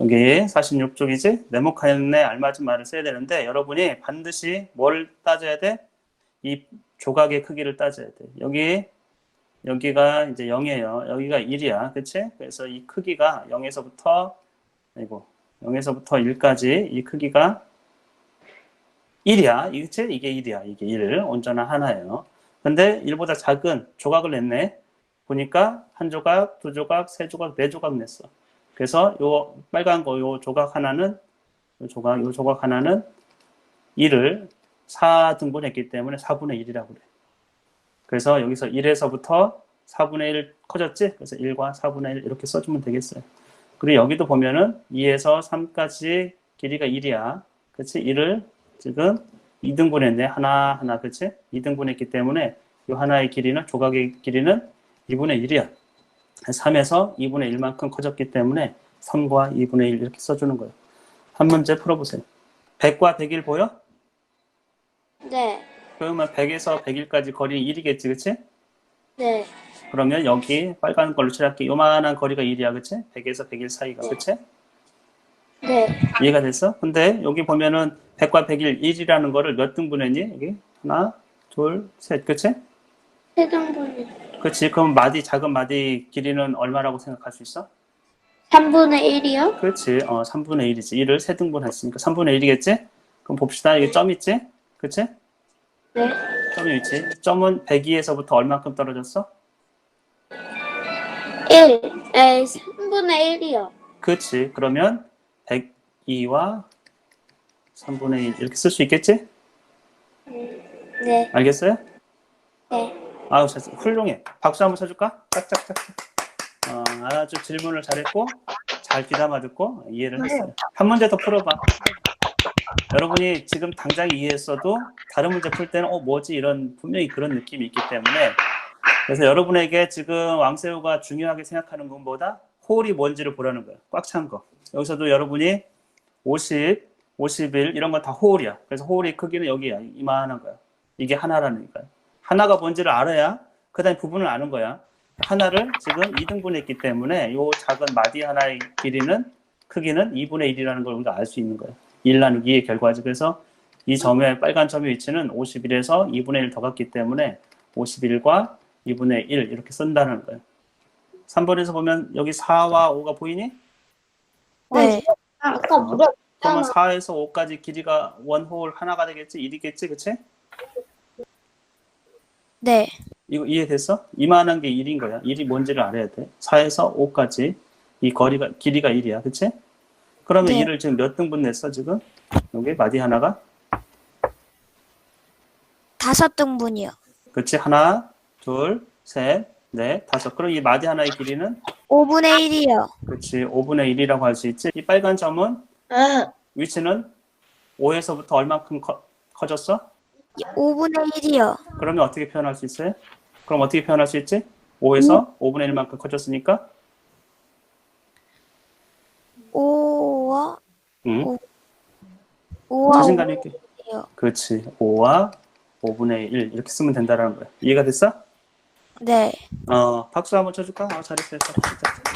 여기 46쪽이지? 네모칸에 알맞은 말을 써야 되는데 여러분이 반드시 뭘 따져야 돼? 이 조각의 크기를 따져야 돼. 여기 여기가 이제 0이에요. 여기가 1이야. 그치? 그래서 이 크기가 0에서부터 아이고 0에서부터 1까지 이 크기가 1이야. 그치? 이게 1이야. 이게 1. 온전한 하나예요. 근데 1보다 작은 조각을 냈네. 보니까 한 조각, 두 조각, 세 조각, 네 조각 냈어. 그래서 요 빨간 거 요 조각 하나는 요 조각 요 조각 하나는 1을 4등분했기 때문에 4분의 1이라고 그래. 그래서 여기서 1에서부터 4분의 1 커졌지? 그래서 1과 4분의 1 이렇게 써주면 되겠어요. 그리고 여기도 보면은 2에서 3까지 길이가 1이야. 그치? 1을 지금 2등분했네. 하나, 하나. 그치? 2등분했기 때문에 이 하나의 길이는, 조각의 길이는 2분의 1이야. 3에서 2분의 1만큼 커졌기 때문에 3과 2분의 1 이렇게 써주는 거예요. 한 문제 풀어보세요. 100과 101 보여? 네. 그러면 100에서 101까지 거리는 1이겠지, 그치? 네. 그러면 여기 빨간 걸로 칠할게. 요만한 거리가 1이야, 그치? 100에서 101 사이가, 그치? 네. 이해가 됐어? 근데 여기 보면은 100과 101, 1이라는 거를 몇 등분했니? 여기 하나, 둘, 셋, 그치? 세 등분 이 그치? 그럼 마디, 작은 마디 길이는 얼마라고 생각할 수 있어? 3분의 1이요? 그렇지. 어, 3분의 1이지. 1을 세등분 했으니까 3분의 1이겠지? 그럼 봅시다. 여기 점 있지? 그치? 네. 점이 있지. 점은 102에서부터 얼만큼 떨어졌어? 1. 에, 3분의 1이요. 그렇지. 그러면 102와 3분의 1 이렇게 쓸 수 있겠지? 네. 알겠어요? 네. 아우, 잘했어. 훌륭해. 박수 한번 쳐줄까? 짝짝짝. 어, 아주 질문을 잘했고, 잘 귀담아 듣고 이해를 했어요. 한 문제 더 풀어봐. 여러분이 지금 당장 이해했어도 다른 문제 풀 때는 어 뭐지 이런 분명히 그런 느낌이 있기 때문에 그래서 여러분에게 지금 왕새우가 중요하게 생각하는 것보다 홀이 뭔지를 보라는 거예요. 꽉 찬 거. 여기서도 여러분이 50, 51 이런 건다 홀이야. 그래서 홀이 크기는 여기야. 이만한 거야. 이게 하나라니까요. 하나가 뭔지를 알아야 그 다음에 부분을 아는 거야. 하나를 지금 2등분했기 때문에 이 작은 마디 하나의 길이는 크기는 2분의 1이라는 걸 우리가 알 수 있는 거예요. 1 나누기 2의 결과지. 그래서 이 점의 빨간 점의 위치는 51에서 2분의 1더 같기 때문에 51과 2분의 1 이렇게 쓴다는 거예요. 3번에서 보면 여기 4와 5가 보이니? 네. 아까 물어. 그러면 4에서 5까지 길이가 원홀 하나가 되겠지? 1이겠지? 그치? 네. 이거 이해됐어? 이만한 게 1인 거야. 1이 뭔지를 알아야 돼. 4에서 5까지 이 거리가 길이가 1이야. 그치? 그러면 네. 1을 지금 몇 등분 냈어, 지금? 여기 마디 하나가? 다섯 등분이요. 그치? 하나, 둘, 셋, 넷, 다섯. 그럼 이 마디 하나의 길이는? 5분의 1이요. 그치? 5분의 1이라고 할 수 있지? 이 빨간 점은 아, 위치는 5에서부터 얼만큼 커, 커졌어? 5분의 1이요. 그러면 어떻게 표현할 수 있어요? 그럼 어떻게 표현할 수 있지? 5에서 5분의 1만큼 커졌으니까? 5와 응? 5와 자신감 있게. 5이요. 그렇지. 5와 5분의 1 이렇게 쓰면 된다라는 거야. 이해가 됐어? 네. 어, 박수 한번 쳐줄까? 어, 잘했어, 잘했어. 진짜.